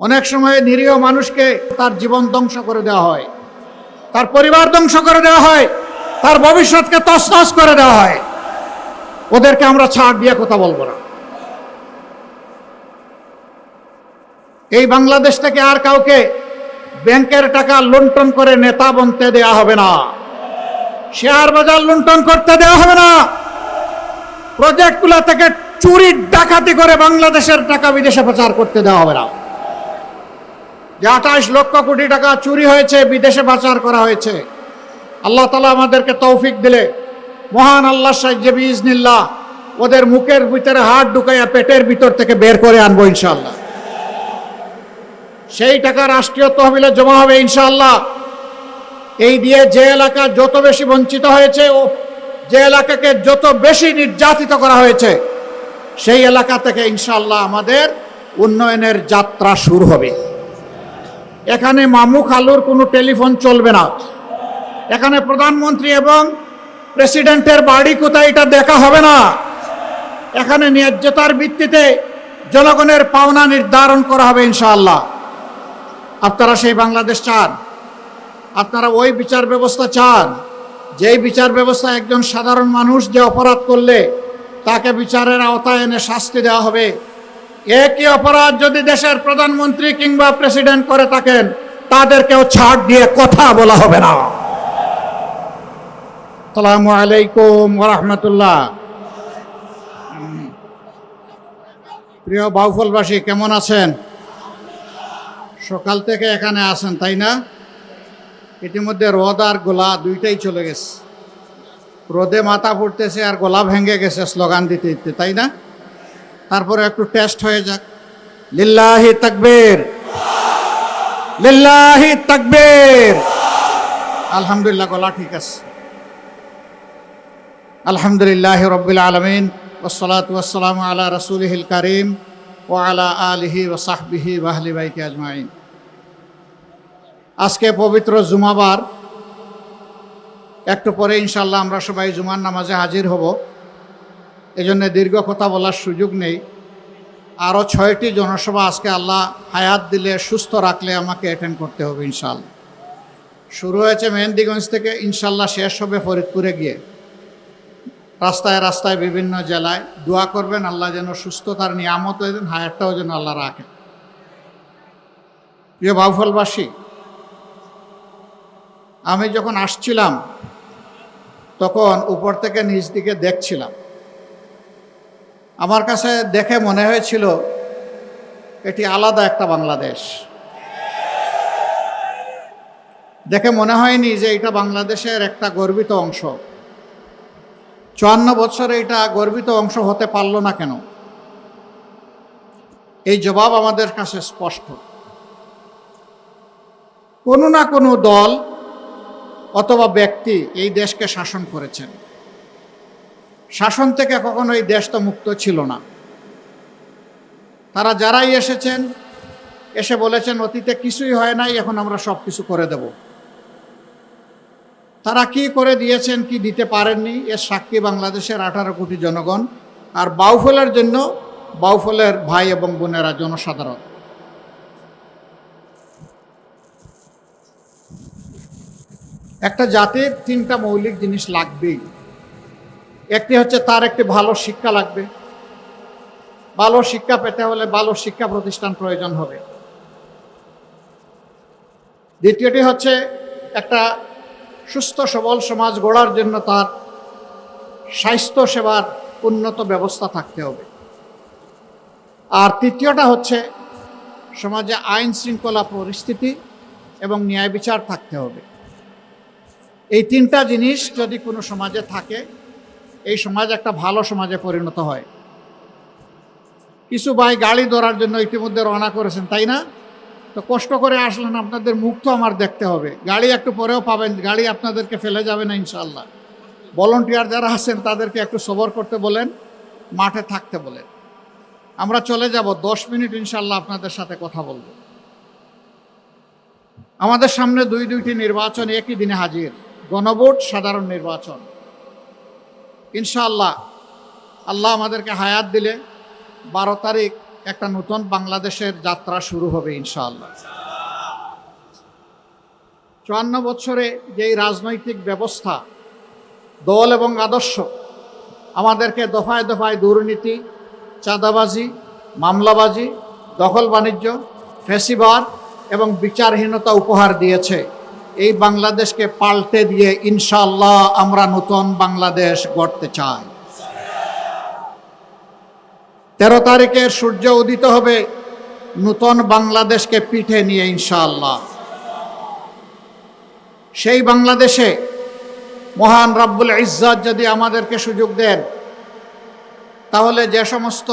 অনেক সময় নিরীহ মানুষকে তার জীবন ধ্বংস করে দেওয়া হয়। তার পরিবার ধ্বংস করে দেওয়া হয়। তার ভবিষ্যৎকে তছনছ করে দেওয়া হয়। ওদেরকে আমরা ছাড় দিয়ে কথা বলব না। এই বাংলাদেশ থেকে আর কাউকে ব্যাংকের টাকা লুণ্ঠন করে নেতা বনতে দেয়া হবে না। শেয়ার বাজার লুণ্ঠন করতে দেওয়া হবে না। প্রজেক্টগুলো থেকে চুরি ডাকাতি করে বাংলাদেশের টাকা বিদেশে প্রচার করতে দেওয়া হবে না। যে আঠাশ লক্ষ কোটি টাকা চুরি হয়েছে, বিদেশে পাচার করা হয়েছে। আল্লাহ তালা আমাদেরকে তৌফিক দিলে। মহান আল্লাহ সাহায্যে বিজনিল্লাহ ওদের মুখের ভিতরে হাত ঢুকাইয়া পেটের ভিতর থেকে বের করে আনব ইনশাল্লাহ সেই টাকা রাষ্ট্রীয় তহবিলে জমা হবে ইনশাল্লাহ এই দিয়ে যে এলাকা যত বেশি বঞ্চিত হয়েছে ও যে এলাকাকে যত বেশি নির্যাতিত করা হয়েছে, সেই এলাকা থেকে ইনশাল্লাহ আমাদের উন্নয়নের যাত্রা শুরু হবে। এখানে মামু খালুর কোনো টেলিফোন চলবে না। এখানে প্রধানমন্ত্রী এবং প্রেসিডেন্টের বাড়ি কোথায় এটা দেখা হবে না। এখানে ন্যায্যতার ভিত্তিতে জনগণের পাওনা নির্ধারণ করা হবে ইনশাআল্লাহ। আপনারা সেই বাংলাদেশ চান। আপনারা ওই বিচার ব্যবস্থা চান। যেই বিচার ব্যবস্থা একজন সাধারণ মানুষ যে অপরাধ করলে তাকে বিচারের আওতায় এনে শাস্তি দেওয়া হবে। একই অপরাধ যদি দেশের প্রধানমন্ত্রী কিংবা প্রেসিডেন্ট করে থাকেন, তাদেরকেও ছাড় দিয়ে কথা বলা হবে না। সালামু আলাইকুম ওরহমতুল্লাহ প্রিয় বাউফলবাসী, কেমন আছেন? সকাল থেকে এখানে আসেন তাই না? ইতিমধ্যে রোদ আর গোলা দুইটাই চলে গেছে। রোদে মাথা পড়তেছে আর গোলা ভেঙে গেছে, স্লোগান দিতে দিতে, তাই না? তারপরে একটু টেস্ট হয়ে যাক। লিল্লাহি তাকবীর। লিল্লাহি তাকবীর। আলহামদুলিল্লাহ, গলা ঠিক আছে। আলহামদুলিল্লাহ রব্বিল আলমিন ওসলাত ওয়াসালাম আলা রসুলহিল করিম ও আলা আলিহি ও সাহবিহি ওয়াহলি বাইকে আজমাইন। আজকে পবিত্র জুমাবার। একটু পরে ইনশাল্লাহ আমরা সবাই জুমার নামাজে হাজির হব। এজন্য দীর্ঘ কথা বলার সুযোগ নেই। আরও ছয়টি জনসভা আজকে আল্লাহ হায়াত দিলে, সুস্থ রাখলে আমাকে অ্যাটেন্ড করতে হবে ইনশাল্লাহ শুরু হয়েছে মেহেন্দিগঞ্জ থেকে ইনশাল্লাহ শেষ হবে ফরিদপুরে গিয়ে। রাস্তায় রাস্তায় বিভিন্ন জেলায় দোয়া করবেন, আল্লাহ যেন সুস্থতার নিয়ামত হয়ে দেন হায়ারটাও যেন আল্লাহ রাখেন প্রিয় বাউফলবাসী, আমি যখন আসছিলাম, তখন উপর থেকে নিচ দিকে দেখছিলাম। আমার কাছে দেখে মনে হয়েছিল, এটি আলাদা একটা বাংলাদেশ। দেখে মনে হয়নি যে এটা বাংলাদেশের একটা গর্বিত অংশ। চুয়ান্ন বছরে এটা গর্বিত অংশ হতে পারল না কেন? এই জবাব আমাদের কাছে স্পষ্ট। কোনো না কোনো দল অথবা ব্যক্তি এই দেশকে শাসন করেছেন। শাসন থেকে কখনো এই দেশ তো মুক্ত ছিল না। তারা যারাই এসেছেন, এসে বলেছেন, অতীতে কিছুই হয় নাই, এখন আমরা সব কিছু করে দেব। তারা কি করে দিয়েছেন, কি দিতে পারেননি, এর সাক্ষী বাংলাদেশের আঠারো কোটি জনগণ আর বাউফলের জন্য বাউফলের ভাই এবং বোনেরা জনসাধারণ। একটা জাতির তিনটা মৌলিক জিনিস লাগবেই। একটি হচ্ছে তার একটি ভালো শিক্ষা লাগবে। ভালো শিক্ষা পেতে হলে ভালো শিক্ষা প্রতিষ্ঠান প্রয়োজন হবে। দ্বিতীয়টি হচ্ছে একটা সুস্থ, সবল সমাজ গড়ার জন্য তার স্বাস্থ্য সেবার উন্নত ব্যবস্থা থাকতে হবে। আর তৃতীয়টা হচ্ছে সমাজে আইন শৃঙ্খলা পরিস্থিতি এবং ন্যায় বিচার থাকতে হবে। এই তিনটা জিনিস যদি কোনো সমাজে থাকে এই সমাজ একটা ভালো সমাজে পরিণত হয়। কিছু ভাই গাড়ি ধরার জন্য ইতিমধ্যে রওনা করেছেন, তাই না? তো কষ্ট করে আসলেন, আপনাদের মুখ তো আমার দেখতে হবে। গাড়ি একটু পরেও পাবেন গাড়ি আপনাদেরকে ফেলে যাবে না ইনশাল্লাহ ভলন্টিয়ার যারা আছেন, তাদেরকে একটু সবর করতে বলেন, মাঠে থাকতে বলেন। আমরা চলে যাব, দশ মিনিট ইনশাল্লাহ আপনাদের সাথে কথা বলব। আমাদের সামনে দুই দুইটি নির্বাচন একই দিনে হাজির। গণভোট, সাধারণ নির্বাচন। ইনশাআল্লাহ, আল্লাহ আমাদেরকে হায়াত দিলে বারো তারিখ একটা নতুন বাংলাদেশের যাত্রা শুরু হবে ইনশাআল্লাহ। চুয়ান্ন বছরে যেই রাজনৈতিক ব্যবস্থা, দল এবং আদর্শ, আমাদেরকে দফায় দফায় দুর্নীতি, চাঁদাবাজি, মামলাবাজি, দখল বাণিজ্য ফেসিবার এবং বিচারহীনতা উপহার দিয়েছে। এই বাংলাদেশকে পাল্টে দিয়ে ইনশাল্লাহ আমরা নতুন বাংলাদেশ গড়তে চাই। তেরো তারিখের সূর্য উদিত হবে, নূতন বাংলাদেশকে পিঠে নিয়ে ইনশাআল্লাহ। সেই বাংলাদেশে মহান রাব্বুল ইজ্জাত যদি আমাদেরকে সুযোগ দেন, তাহলে যে সমস্ত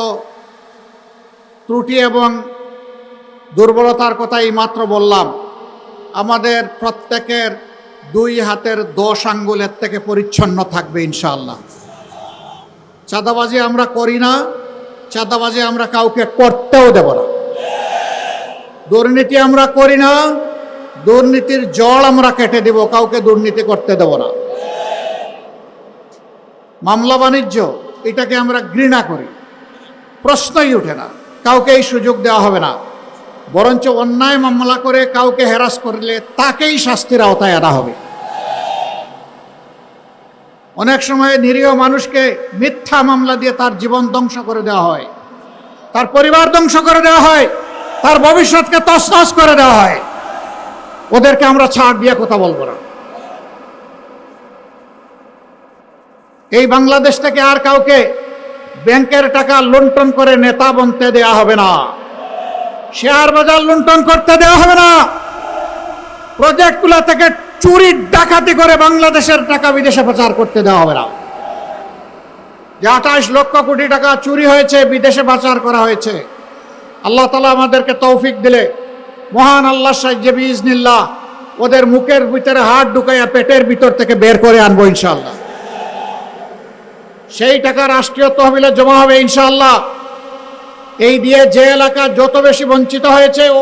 ত্রুটি এবং দুর্বলতার কথাই মাত্র বললাম আমাদের প্রত্যেকের দুই হাতের দশ আঙ্গুলের থেকে পরিচ্ছন্ন থাকবে ইনশাআল্লাহ। চাঁদাবাজি আমরা করি না, চাঁদাবাজি আমরা কাউকে করতেও দেব না। দুর্নীতি আমরা করি না, দুর্নীতির জল আমরা কেটে দেব, কাউকে দুর্নীতি করতে দেব না। মামলা বাণিজ্য, এটাকে আমরা ঘৃণা করি। প্রশ্নই ওঠে না, কাউকে এই সুযোগ দেওয়া হবে না। বরঞ্চ অন্যায় মামলা করে কাউকে হেরাস করলে তাকেই শাস্তির আওতায় আনা হবে। অনেক সময় নিরীহ মানুষকে মিথ্যা মামলা দিয়ে তার জীবন ধ্বংস করে দেওয়া হয়। তার পরিবার ধ্বংস করে দেওয়া হয়। তার ভবিষ্যৎকে তছনছ করে দেওয়া হয়। ওদেরকে আমরা ছাড় দিয়ে কথা বলব না। এই বাংলাদেশ থেকে আর কাউকে ব্যাংকের টাকা লুণ্ঠন করে নেতা বনতে দেয়া হবে না। শেয়ার বাজার লুণ্ঠন করতে দেওয়া হবে না। প্রজেক্টগুলো থেকে চুরি, ডাকাতি করে বাংলাদেশের টাকা বিদেশে প্রচার করতে দেওয়া হবে না। যে আঠাশ লক্ষ কোটি টাকা চুরি হয়েছে, বিদেশে পাচার করা হয়েছে। আল্লাহ তালা আমাদেরকে তৌফিক দিলে। মহান আল্লাহ সাহায্যে ওদের মুখের ভিতরে হাত ঢুকাইয়া পেটের ভিতর থেকে বের করে আনব ইনশাল্লাহ সেই টাকা রাষ্ট্রীয় তহবিলে জমা হবে ইনশাআল্লাহ। এই দিয়ে যে এলাকা যত বেশি বঞ্চিত হয়েছে ও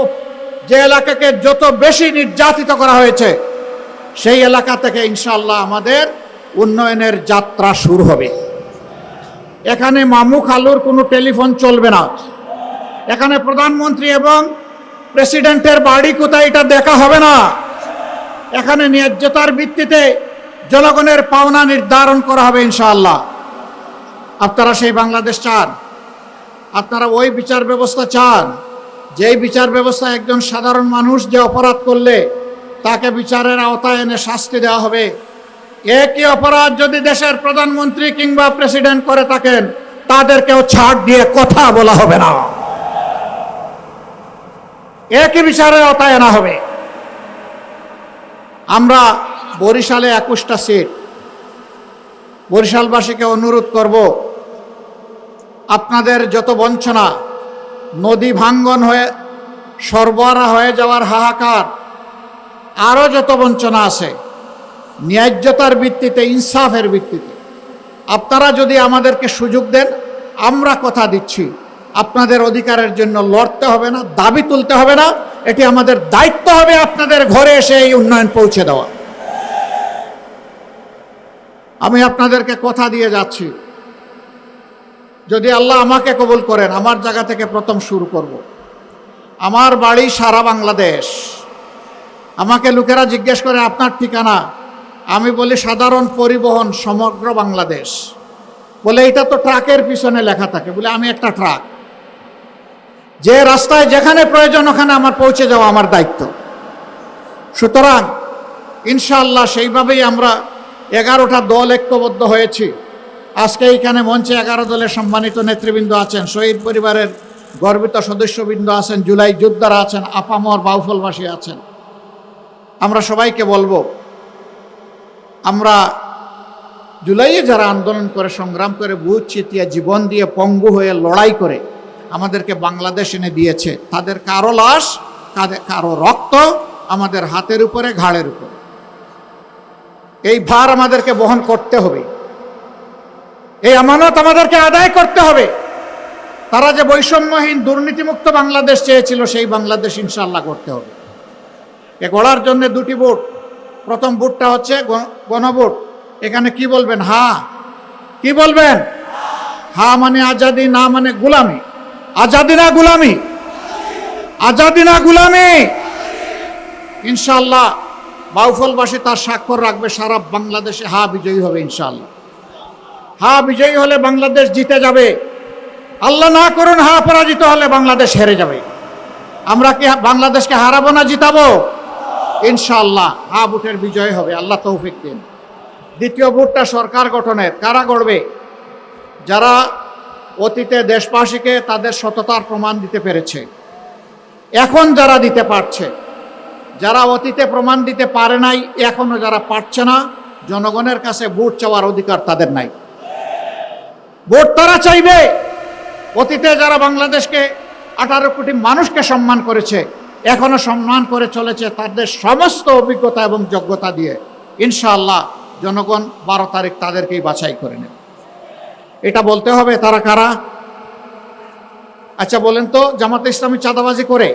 যে এলাকাকে যত বেশি নির্যাতিত করা হয়েছে, সেই এলাকা থেকে ইনশাল্লাহ আমাদের উন্নয়নের যাত্রা শুরু হবে। এখানে মামু খালুর কোনো টেলিফোন চলবে না। এখানে প্রধানমন্ত্রী এবং প্রেসিডেন্টের বাড়ি কোথায় এটা দেখা হবে না। এখানে ন্যায্যতার ভিত্তিতে জনগণের পাওনা নির্ধারণ করা হবে ইনশাআল্লাহ। আপনারা সেই বাংলাদেশ চান। আপনারা ওই বিচার ব্যবস্থা চান। যেই বিচার ব্যবস্থা একজন সাধারণ মানুষ যে অপরাধ করলে, তাকে বিচারের আওতায় এনে শাস্তি দেওয়া হবে। একই অপরাধ যদি দেশের প্রধানমন্ত্রী কিংবা প্রেসিডেন্ট করে থাকেন, তাদেরকেও ছাড় দিয়ে কথা বলা হবে না। একই বিচারের আওতায় আনা হবে। আমরা বরিশালে একুশটা সিট। বরিশালবাসীকে অনুরোধ করব আপনাদের যত বঞ্চনা, নদী ভাঙ্গন হয়ে, সরবরাহ হয়ে যাওয়ার হাহাকার আরও যত বঞ্চনা আছে, ন্যায্যতার ভিত্তিতে, ইনসাফের ভিত্তিতে, আপনারা যদি আমাদেরকে সুযোগ দেন, আমরা কথা দিচ্ছি। আপনাদের অধিকারের জন্য লড়তে হবে না, দাবি তুলতে হবে না, এটি আমাদের দায়িত্ব হবে আপনাদের ঘরে এসে এই উন্নয়ন পৌঁছে দেওয়া। আমি আপনাদেরকে কথা দিয়ে যাচ্ছি। যদি আল্লাহ আমাকে কবুল করেন, আমার জায়গা থেকে প্রথম শুরু করব। আমার বাড়ি সারা বাংলাদেশ। আমাকে লোকেরা জিজ্ঞেস করে, আপনার ঠিকানা? আমি বলি, সাধারণ পরিবহন সমগ্র বাংলাদেশ। বলে, এটা তো ট্রাকের পিছনে লেখা থাকে। বলে, আমি একটা ট্রাক। যে রাস্তায় যেখানে প্রয়োজন, ওখানে আমার পৌঁছে যাওয়া আমার দায়িত্ব। সুতরাং, ইনশাআল্লাহ সেইভাবেই আমরা এগারোটা দল ঐক্যবদ্ধ হয়েছি। আজকে এইখানে মঞ্চে এগারো দলের সম্মানিত নেতৃবৃন্দ আছেন, শহীদ পরিবারের গর্বিত সদস্যবৃন্দ আছেন, জুলাই যোদ্ধারা আছেন, আপামর বাউফলবাসী আছেন। আমরা সবাইকে বলব, আমরা জুলাইয়ে যারা আন্দোলন করে, সংগ্রাম করে বুথ চিতিয়া জীবন দিয়ে পঙ্গু হয়ে লড়াই করে আমাদেরকে বাংলাদেশ এনে দিয়েছে, তাদের কারও লাশ, তাদের কারও রক্ত আমাদের হাতের উপরে, ঘাড়ের উপরে। এই ভার আমাদেরকে বহন করতে হবে। এই আমানত আমাদেরকে আদায় করতে হবে। তারা যে বৈষম্যহীন, দুর্নীতিমুক্ত বাংলাদেশ চেয়েছিল, সেই বাংলাদেশ ইনশাল্লাহ করতে হবে। এ গড়ার জন্য দুটি ভোট। প্রথম ভোটটা হচ্ছে গণভোট। এখানে কি বলবেন? হা। কি বলবেন? হা মানে আজাদি, না মানে গুলামি। আজাদি না গুলামি? আজাদি না গুলামি? ইনশাল্লাহ বাউফলবাসী তার স্বাক্ষর রাখবে, সারা বাংলাদেশে হা বিজয়ী হবে ইনশাল্লাহ হা বিজয়ী হলে বাংলাদেশ জিতে যাবে। আল্লাহ না করুন হা পরাজিত হলে বাংলাদেশ হেরে যাবে। আমরা কি বাংলাদেশকে হারাবো না জিতাবো? ইনশাল্লাহ হা বুটের বিজয় হবে। আল্লাহ তৌফিক দিন। দ্বিতীয় ভোটটা সরকার গঠনের। কারা গড়বে? যারা অতীতে দেশবাসীকে তাদের সততার প্রমাণ দিতে পেরেছে। এখন যারা দিতে পারছে। যারা অতীতে প্রমাণ দিতে পারে নাই এখনও যারা পারছে না, জনগণের কাছে ভোট চাওয়ার অধিকার তাদের নাই। ভোট তারা চাইবে। অতীতে যারা বাংলাদেশকে আঠারো কোটি মানুষকে সম্মান করেছে, এখনও সম্মান করে চলেছে তাদের সমস্ত অভিজ্ঞতা এবং যোগ্যতা দিয়ে। ইনশাআল্লাহ জনগণ বারো তারিখ তাদেরকেই বাছাই করে নেবে। এটা বলতে হবে তারা কারা? আচ্ছা বলেন তো, জামাতে ইসলামী চাঁদাবাজি করে?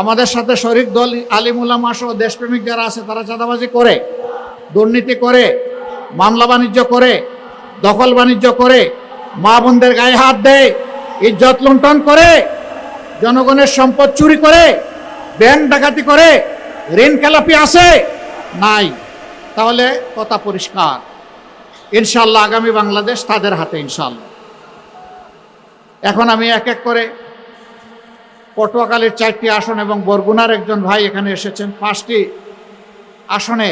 আমাদের সাথে শরিক দল আলিমুল্লামা সহ দেশপ্রেমিক যারা আছে, তারা চাঁদাবাজি করে? দুর্নীতি করে? মামলা বাণিজ্য করে? দখল বাণিজ্য করে মা বোনদের গায়ে হাত দেয়, ইজ্জত লুণ্ঠন করে, জনগণের সম্পদ চুরি করে, ব্যাংক ডাকাতি করে, ঋণ খেলাপি আছে নাই। তাহলে কথা পরিষ্কার। ইনশাল্লাহ আগামী বাংলাদেশ তাদের হাতে ইনশাল্লাহ এখন আমি এক এক করে পটুয়াখালীর চারটি আসন এবং বরগুনার একজন ভাই এখানে এসেছেন। পাঁচটি আসনে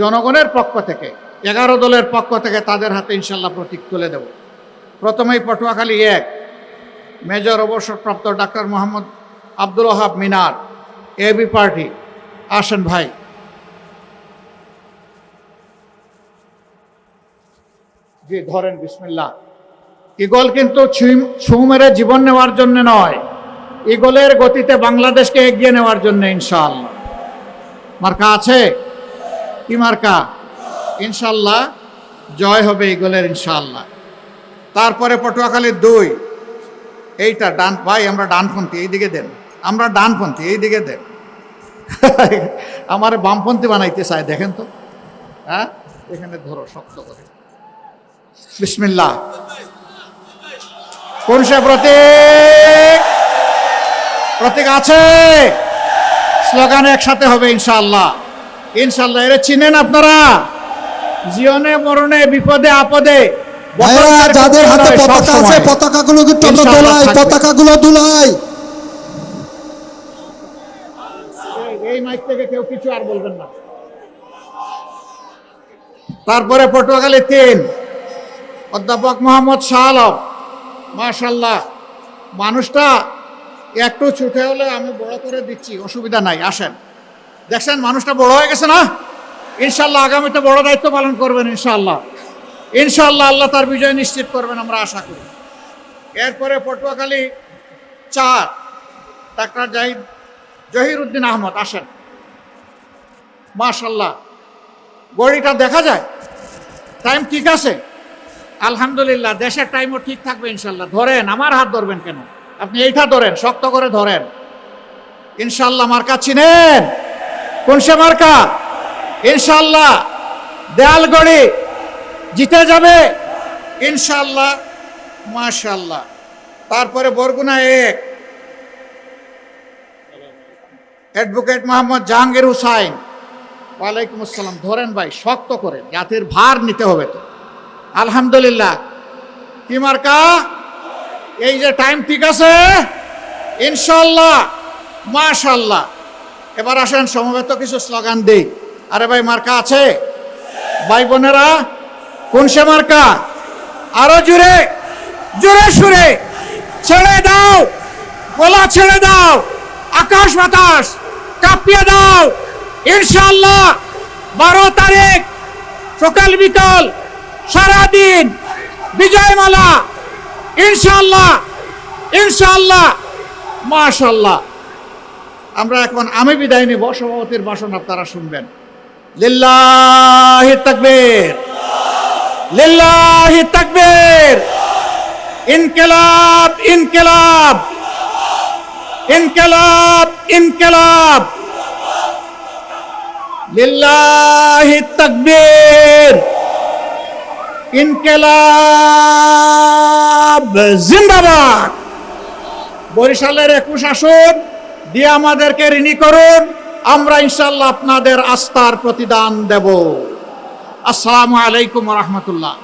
জনগণের পক্ষ থেকে এগারো দলের পক্ষ থেকে তাদের হাতে ইনশাল্লাহ প্রতীক তুলে দেব। প্রথমেই পটুয়াখালী এক, মেজর অবসরপ্রাপ্ত doctor Mohammad Abdul Wahab Minar AB party. আসেন ভাই। জি, ধরেন, বিসমিল্লাহ। ইগল কিন্তু ছু মেরে জীবন নেওয়ার জন্য নয়। ইগলের গতিতে বাংলাদেশকে এগিয়ে নেওয়ার জন্য ইনশাআল্লাহ। মার্কা আছে? কি মার্কা? ইনশাল্লাহ জয় হবে ইগলের ইনশাল্লাহ। তারপরে পটুয়াখালীর দুই। এইটা ডান ভাই, আমরা ডানপন্থী, এইদিকে দেন। আমরা ডানপন্থী, এইদিকে দেন। আমার বামপন্থী বানাইতে চায়, দেখেন তো। হ্যাঁ? এখানে ধরো, শক্ত করে। বিসমিল্লাহ। কোন সে প্রতীক? প্রতীক আছে। স্লোগান একসাথে হবে ইনশাল্লাহ। ইনশাল্লাহ, এরা চিনেন আপনারা? জীবনে মরণে বিপদে আপদে যাদের হাতে পতাকা আছে পতাকাগুলো কিন্তু আমরা দোলাই। পতাকাগুলো দুলাই এই মাইক থেকে কেউ কিছু আর বলবেন না। তারপরে পটুয়াখালী তিন। অধ্যাপক মোহাম্মদ শাহ আলম। মাশাল্লাহ মানুষটা একটু ছুটে হলে আমি বড় করে দিচ্ছি অসুবিধা নাই আসেন। দেখছেন মানুষটা বড় হয়ে গেছে না? ইনশাল্লাহ আগামীতে বড় দায়িত্ব পালন করবেন ইনশাল্লাহ। ইনশাল্লাহ আল্লাহ তার বিজয় নিশ্চিত করবেন আমরা আশা করি। এরপরে পটুয়াখালী চার, ডাক্তার জাহিদ জহির উদ্দিন আহমদ, আসেন। মাশাল্লাহ। গড়িটা দেখা যায়। টাইম ঠিক আছে। আলহামদুলিল্লাহ, দেশের টাইমও ঠিক থাকবে ইনশাল্লাহ। ধরেন, আমার হাত ধরবেন কেন? আপনি এইটা ধরেন, শক্ত করে ধরেন। ইনশাল্লাহ মার্কা চিনেন। কোন সে মার্কা? ইনশাল্লাহ দেয়াল গড়ি জিতে যাবে। ইনশাল্লাহ মাশাল্লাহ তারপরে বরগুনা এক। অ্যাডভোকেট মোহাম্মদ জাহাঙ্গীর হুসাইন। ওয়ালাইকুম আসসালাম। ধরেন ভাই, শক্ত করে, জাতির ভার নিতে হবে তো। আলহামদুলিল্লাহ। কি মার্কা? এই যে টাইম ঠিক আছে? ইনশাল্লাহ মাশাল্লাহ এবার আসেন সমবেত কিছু স্লোগান দেই। আরে ভাই, মার্কা আছে? ভাই বোনেরা, কোন সে মার্কা? আরও জুড়ে জোরে সুরে। ছেড়ে দাও, গলা ছেড়ে দাও, আকাশ বাতাস কাঁপিয়ে দাও। ইনশাল্লাহ বারো তারিখ, সকাল বিকাল, সারাদিন, বিজয়মালা। ইনশাল্লাহ ইনশাল্লাহ মাশাল্লাহ আমরা এখন আমি বিদায় নিব, সভাপতির ভাষণ আপনারা শুনবেন। লিল্লাহি তাকবীর। লিল্লাহি তাকবীর। ইনকিলাব ইনকিলাব। ইনকিলাব ইনকিলাব। লিল্লাহি তাকবীর। ইনকিলাব। জিন্দাবাদ। বরিশালের একুশ আসন দিয়ে আমাদেরকে ঋণী করুন। আমরা ইনশাল্লাহ আপনাদের আস্থার প্রতিদান দেব। আসসালামু আলাইকুম রহমতুল্লাহ।